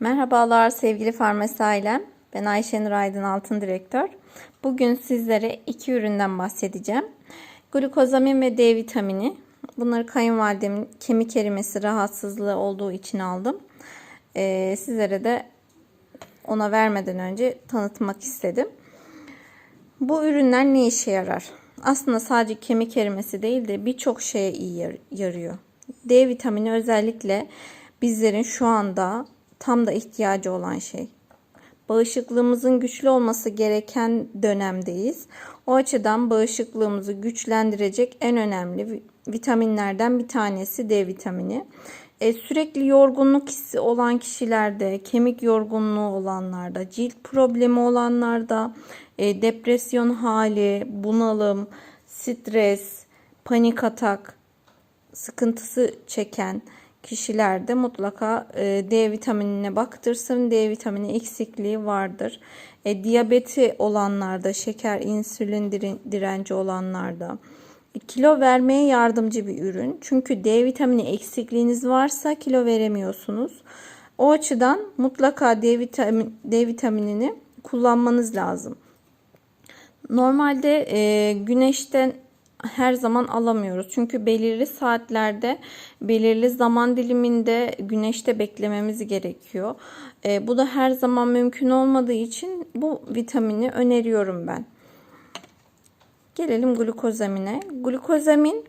Merhabalar sevgili farmasi ailem. Ben Ayşenur Aydın Altın Direktör. Bugün sizlere iki üründen bahsedeceğim. Glukozamin ve D vitamini. Bunları kayınvalidemin kemik erimesi rahatsızlığı olduğu için aldım. Ee, sizlere de ona vermeden önce tanıtmak istedim. Bu ürünler ne işe yarar? Aslında sadece kemik erimesi değil de birçok şeye iyi yarıyor. D vitamini özellikle bizlerin şu anda tam da ihtiyacı olan şey. Bağışıklığımızın güçlü olması gereken dönemdeyiz. O açıdan bağışıklığımızı güçlendirecek en önemli vitaminlerden bir tanesi D vitamini. E, sürekli yorgunluk hissi olan kişilerde, kemik yorgunluğu olanlarda, cilt problemi olanlarda, e, depresyon hali, bunalım, stres, panik atak sıkıntısı çeken kişilerde mutlaka e, D vitaminine baktırsın. D vitamini eksikliği vardır. E, diyabeti olanlarda, şeker, insülin direnci olanlarda, kilo vermeye yardımcı bir ürün. Çünkü D vitamini eksikliğiniz varsa kilo veremiyorsunuz. O açıdan mutlaka D, vitamin, D vitaminini kullanmanız lazım. Normalde e, güneşten her zaman alamıyoruz. Çünkü belirli saatlerde, belirli zaman diliminde güneşte beklememiz gerekiyor. E, bu da her zaman mümkün olmadığı için bu vitamini öneriyorum ben. Gelelim glukozamine. Glukozamin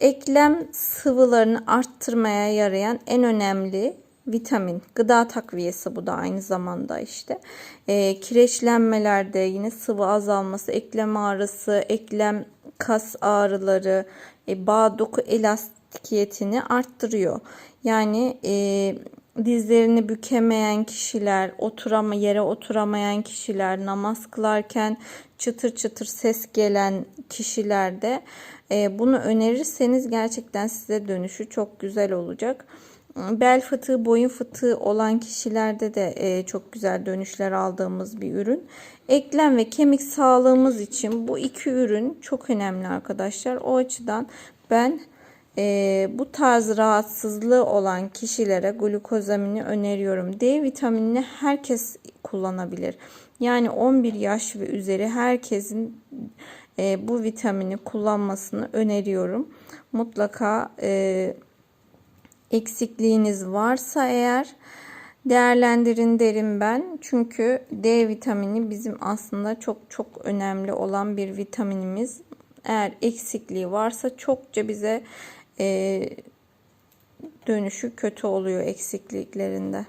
eklem sıvılarını arttırmaya yarayan en önemli vitamin. Gıda takviyesi bu da aynı zamanda işte. E, kireçlenmelerde yine sıvı azalması, eklem ağrısı, eklem kas ağrıları, e, bağ doku elastikiyetini arttırıyor. Yani e, dizlerini bükemeyen kişiler, oturama yere oturamayan kişiler, namaz kılarken çıtır çıtır ses gelen kişilerde e, bunu önerirseniz gerçekten size dönüşü çok güzel olacak. Bel fıtığı, boyun fıtığı olan kişilerde de e, çok güzel dönüşler aldığımız bir ürün. Eklem ve kemik sağlığımız için bu iki ürün çok önemli arkadaşlar. O açıdan ben e, bu tarz rahatsızlığı olan kişilere glukozamini öneriyorum. D vitaminini herkes kullanabilir. Yani 11 yaş ve üzeri herkesin e, bu vitamini kullanmasını öneriyorum. Mutlaka e, eksikliğiniz varsa eğer değerlendirin derim ben. Çünkü D vitamini bizim aslında çok çok önemli olan bir vitaminimiz. Eğer eksikliği varsa çokça bize e, dönüşü kötü oluyor eksikliklerinde.